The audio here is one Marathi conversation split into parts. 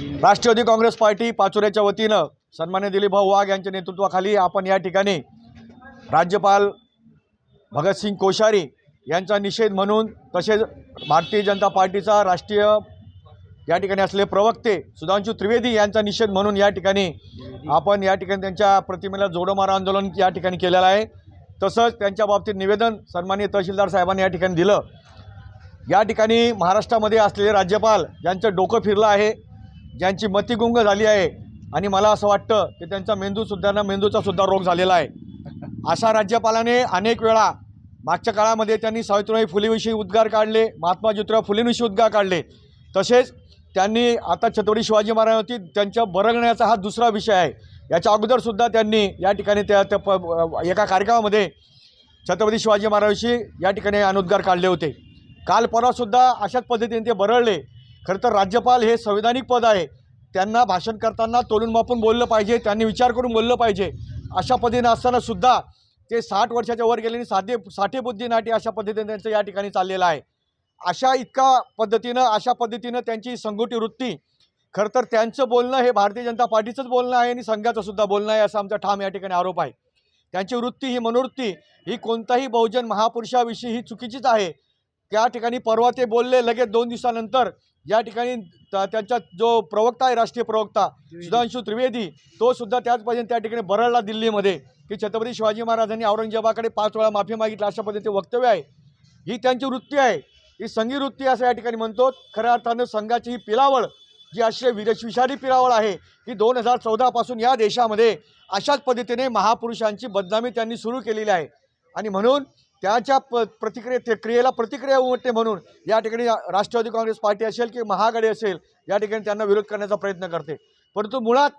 राष्ट्रवादी काँग्रेस पार्टी पाचोऱ्याच्या वतीनं सन्मान्य दिलीपभाऊ वाघ यांच्या नेतृत्वाखाली आपण या ठिकाणी राज्यपाल भगतसिंग कोश्यारी यांचा निषेध म्हणून तसेच भारतीय जनता पार्टीचा राष्ट्रीय या ठिकाणी असलेले प्रवक्ते सुधांशू त्रिवेदी यांचा निषेध म्हणून या ठिकाणी आपण या ठिकाणी त्यांच्या प्रतिमेला जोडोमारा आंदोलन या ठिकाणी केलेलं आहे. तसंच त्यांच्या बाबतीत निवेदन सन्मान्य तहसीलदार साहेबांनी या ठिकाणी दिलं. या ठिकाणी महाराष्ट्रामध्ये असलेले राज्यपाल यांचं डोकं फिरलं आहे. ज्यांची मतिगुंग झाली आहे. आणि मला असं वाटतं की त्यांचा मेंदूसुद्धा ना मेंदूचा सुद्धा रोग झालेला आहे. अशा राज्यपालाने अनेक वेळा मागच्या काळामध्ये त्यांनी सावित्रीबाई फुलेविषयी उद्गार काढले महात्मा ज्योतिराव फुलेंविषयी उद्गार काढले. तसेच त्यांनी आता छत्रपती शिवाजी महाराजांवरती त्यांच्या बरगण्याचा हा दुसरा विषय आहे. याच्या अगोदरसुद्धा त्यांनी या ठिकाणी त्या त्या प एका कार्यक्रमामध्ये छत्रपती शिवाजी महाराजांशी या ठिकाणी अनुद्गार काढले होते. काल परवासुद्धा अशाच पद्धतीने ते बरळले. खरं तर राज्यपाल हे संविधानिक पद आहे. त्यांना भाषण करताना तोलून मापून बोललं पाहिजे त्यांनी विचार करून बोललं पाहिजे. अशा पद्धतीनं असताना सुद्धा ते साठ वर्षाच्या वर गेले आणि साधे साठे बुद्धीनाटी अशा पद्धतीने त्यांचं या ठिकाणी चाललेलं आहे. अशा इतका पद्धतीनं अशा पद्धतीनं त्यांची संघोटी वृत्ती खरं तर त्यांचं बोलणं हे भारतीय जनता पार्टीचंच बोलणं आहे आणि संघाचंसुद्धा बोलणं आहे असा आमचा ठाम या ठिकाणी आरोप आहे. त्यांची वृत्ती ही मनोवृत्ती ही कोणताही बहुजन महापुरुषाविषयी ही चुकीचीच आहे. त्या ठिकाणी परवा ते बोलले लगेच दोन दिवसानंतर या ठिकाणी त्यांचा जो प्रवक्ता आहे राष्ट्रीय प्रवक्ता सुधांशू त्रिवेदी तो सुद्धा त्याच पद्धतीने त्या ठिकाणी बरळला दिल्लीमध्ये की छत्रपती शिवाजी महाराजांनी औरंगजेबाकडे पाच वेळा माफी मागितली अशा पद्धतीचे वक्तव्य आहे. ही त्यांची वृत्ती आहे. ही संघी वृत्ती असं या ठिकाणी म्हणतो. खऱ्या अर्थानं संघाची ही पिलावळ जी अशी विदेश विषारी पिलावळ आहे ही दोन हजार चौदापासून या देशामध्ये अशाच पद्धतीने महापुरुषांची बदनामी त्यांनी सुरू केलेली आहे. आणि म्हणून त्याच्या प प्रतिक्रिये ते क्रियेला प्रतिक्रिया उमटते म्हणून या ठिकाणी राष्ट्रवादी काँग्रेस पार्टी असेल की महाआघाडी असेल या ठिकाणी त्यांना विरोध करण्याचा प्रयत्न करते. परंतु मुळात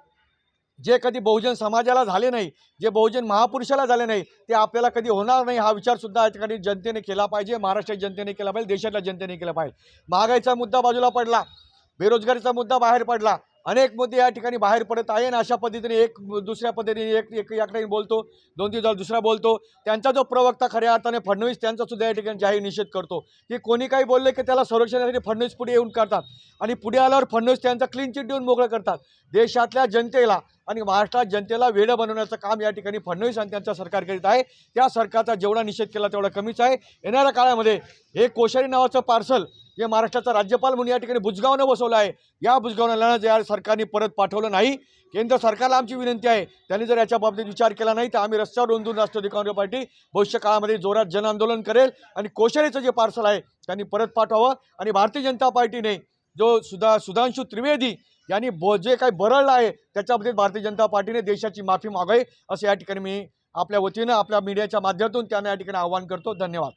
जे कधी बहुजन समाजाला झाले नाही जे बहुजन महापुरुषाला झाले नाही ते आपल्याला कधी होणार नाही हा विचारसुद्धा या ठिकाणी जनतेने केला पाहिजे महाराष्ट्राच्या जनतेने केला पाहिजे देशातल्या जनतेने केला पाहिजे. महागाईचा मुद्दा बाजूला पडला बेरोजगारीचा मुद्दा बाहेर पडला अनेक मुद्दे या ठिकाणी बाहेर पडत आहे आणि अशा पद्धतीने एक दुसऱ्या पद्धतीने एक एक याकडे बोलतो दोन तीन दिवस दुसरा बोलतो. त्यांचा जो प्रवक्ता खऱ्या अर्थाने फडणवीस त्यांचा सुद्धा या ठिकाणी जाहीर निषेध करतो. की कोणी काही बोलले की त्याला संरक्षणासाठी फडणवीस पुढे येऊन करतात आणि पुढे आल्यावर फडणवीस त्यांचा क्लीन चिट देऊन मोकळं करतात. देशातल्या जनतेला आणि महाराष्ट्रात जनतेला वेडं बनवण्याचं काम या ठिकाणी फडणवीस आणि त्यांचं सरकार करीत आहे. त्या सरकारचा जेवढा निषेध केला तेवढा कमीच आहे. येणाऱ्या काळामध्ये हे कोश्यारी नावाचं पार्सल जे महाराष्ट्राचा राज्यपाल म्हणून या ठिकाणी बुजगावनं बसवलं आहे या बुजगावनाला जर सरकारने परत पाठवलं नाही. केंद्र सरकारला आमची विनंती आहे. त्यांनी जर याच्या बाबतीत विचार केला नाही तर आम्ही रस्त्यावर रोंदून राष्ट्रवादी काँग्रेस पार्टी भविष्य काळामध्ये जोरात जनआंदोलन करेल आणि कोश्यारीचं जे पार्सल आहे त्यांनी परत पाठवावं. आणि भारतीय जनता पार्टीने जो सुधा सुधांशू त्रिवेदी यांनी बो जे काही बरळलं आहे त्याच्यामध्ये भारतीय जनता पार्टीने देशाची माफी मागावी असं या ठिकाणी मी आपल्या वतीनं आपल्या मीडियाच्या माध्यमातून त्यांना या ठिकाणी आवाहन करतो. धन्यवाद.